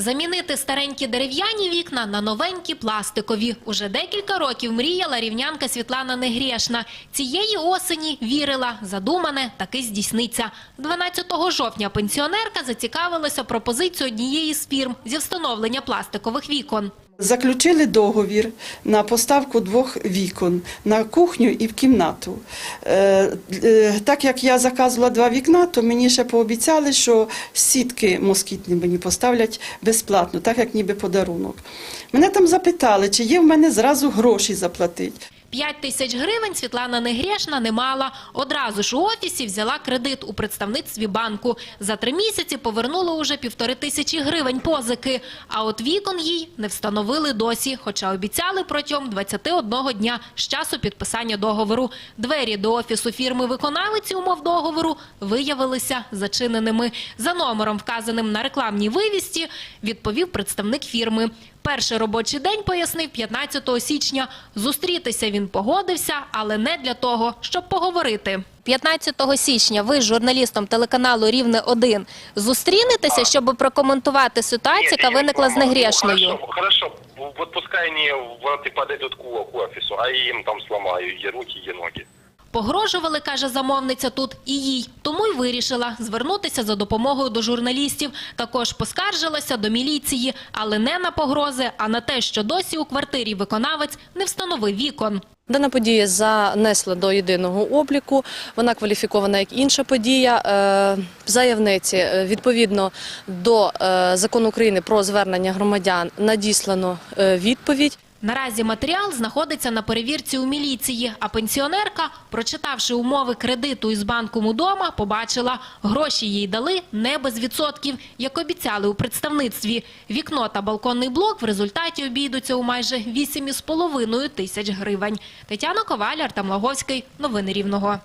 Замінити старенькі дерев'яні вікна на новенькі пластикові. Уже декілька років мріяла рівнянка Світлана Негрєшна. Цієї осені вірила, задумане таки здійсниться. 12 жовтня пенсіонерка зацікавилася пропозицією однієї з фірм зі встановлення пластикових вікон. Заключили договір на поставку двох вікон на кухню і в кімнату. Е, е, Так як я заказувала два вікна, то мені ще пообіцяли, що сітки москітні мені поставлять безплатно, так як ніби подарунок. Мене там запитали, чи є в мене зразу гроші заплатити. П'ять тисяч гривень Світлана Негрєшна не мала. Одразу ж у офісі взяла кредит у представництві банку. За три місяці повернула уже півтори тисячі гривень позики. А от вікон їй не встановили досі, хоча обіцяли протягом 21 дня з часу підписання договору. Двері до офісу фірми виконавиці умов договору виявилися зачиненими. За номером, вказаним на рекламній вивісті, відповів представник фірми. Перший робочий день, пояснив, 15 січня. Зустрітися він погодився, але не для того, щоб поговорити. 15 січня ви з журналістом телеканалу «Рівне-1» зустрінетеся, щоб прокоментувати ситуацію, яка виникла з Негрєшною. Хорошо, хорошо. Вот пускай они вот и подойдут к к офису, а им там сломаю и руки, и ноги. Погрожували, каже замовниця тут, і їй. Тому й вирішила звернутися за допомогою до журналістів. Також поскаржилася до міліції, але не на погрози, а на те, що досі у квартирі виконавець не встановив вікон. Дана подія занесла до єдиного обліку. Вона кваліфікована як інша подія. Е, Заявниці е, відповідно до е, закону України про звернення громадян надіслано відповідь. Наразі матеріал знаходиться на перевірці у міліції, а пенсіонерка, прочитавши умови кредиту із банком удома, побачила, гроші їй дали не без відсотків, як обіцяли у представництві. Вікно та балконний блок в результаті обійдуться у майже 8,5 тисяч гривень. Тетяна Коваляр та Млаговський. Новини Рівного.